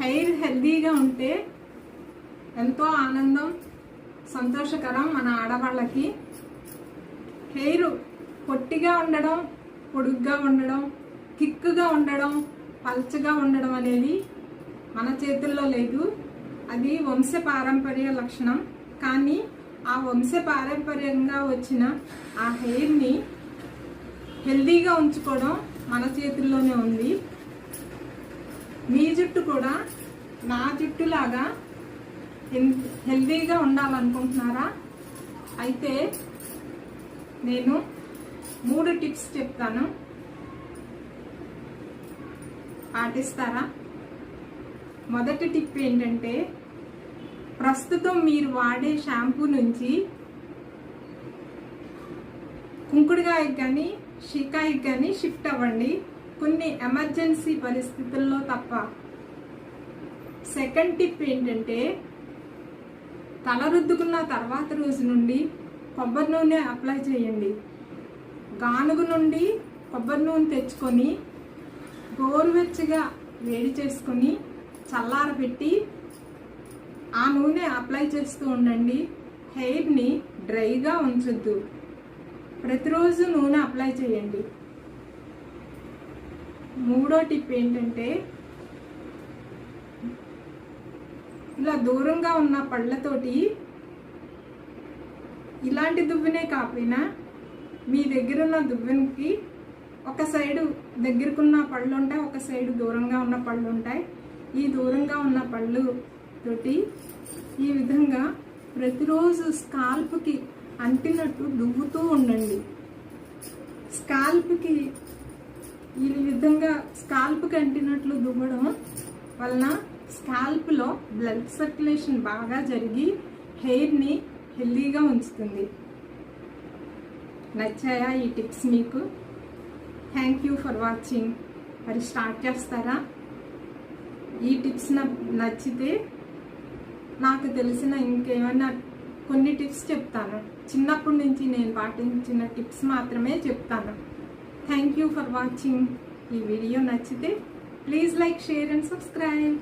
Hair హెల్దీగా ఉంటే ఎంతో ఆనందం సంతోషకరం మన ఆడవాళ్ళకి. హెయిర్ పొట్టిగా ఉండడం పొడుగ్గా ఉండడం థిక్గా ఉండడం పల్చగా ఉండడం అనేది మన చేతుల్లో లేదు. అది వంశ పారంపర్య లక్షణం. కానీ ఆ వంశ పారంపర్యంగా వచ్చిన ఆ హెయిర్ని హెల్దీగా ఉంచుకోవడం మన చేతుల్లోనే ఉంది. కూడా నా జుట్టులాగా హెల్- హెల్దీగా ఉండాలనుకుంటున్నారా? అయితే నేను మూడు టిప్స్ చెప్తాను. పాటిస్తారా? మొదటి టిప్ ఏంటంటే ప్రస్తుతం మీరు వాడే షాంపూ నుంచి కుంకుడుగాయకి కానీ షికాయికి కానీ షిఫ్ట్ అవ్వండి. కొన్ని ఎమర్జెన్సీ పరిస్థితుల్లో తప్ప. సెకండ్ టిప్ ఏంటంటే తల రుద్దుకున్న తర్వాత రోజు నుండి కొబ్బరి నూనె అప్లై చేయండి. గానుగు నుండి కొబ్బరి నూనె తెచ్చుకొని గోరువెచ్చగా వేడి చేసుకొని చల్లారబెట్టి ఆ నూనె అప్లై చేస్తూ ఉండండి. హెయిర్ని డ్రైగా ఉంచొద్దు. ప్రతిరోజు నూనె అప్లై చేయండి. మూడో టిప్ ఏంటంటే ఇలా దూరంగా ఉన్న పళ్ళతోటి ఇలాంటి దువ్వెనే కాకపోయినా మీ దగ్గర ఉన్న దువ్వెనకి ఒక సైడు దగ్గరకున్న పళ్ళు ఉంటాయి ఒక సైడు దూరంగా ఉన్న పళ్ళు ఉంటాయి ఈ దూరంగా ఉన్న పళ్ళు తోటి ఈ విధంగా ప్రతిరోజు స్కాల్ప్కి అంటినట్టు దువ్వుతూ ఉండండి. స్కాల్ప్కి ఈ విధంగా స్కాల్ప్కి అంటినట్లు దువ్వడం వలన స్కాల్ప్లో బ్లడ్ సర్క్యులేషన్ బాగా జరిగి హెయిర్ని హెల్దీగా ఉంచుతుంది. నచ్చాయా ఈ టిప్స్ మీకు? Thank you for watching. మరి స్టార్ట్ చేస్తారా? ఈ టిప్స్ నాకు నచ్చితే నాకు తెలిసిన ఇంకేమైనా కొన్ని టిప్స్ చెప్తాను. చిన్నప్పటి నుంచి నేను పాటించిన టిప్స్ మాత్రమే చెప్తాను. Thank you for watching. ఈ వీడియో నచ్చితే please like share and subscribe.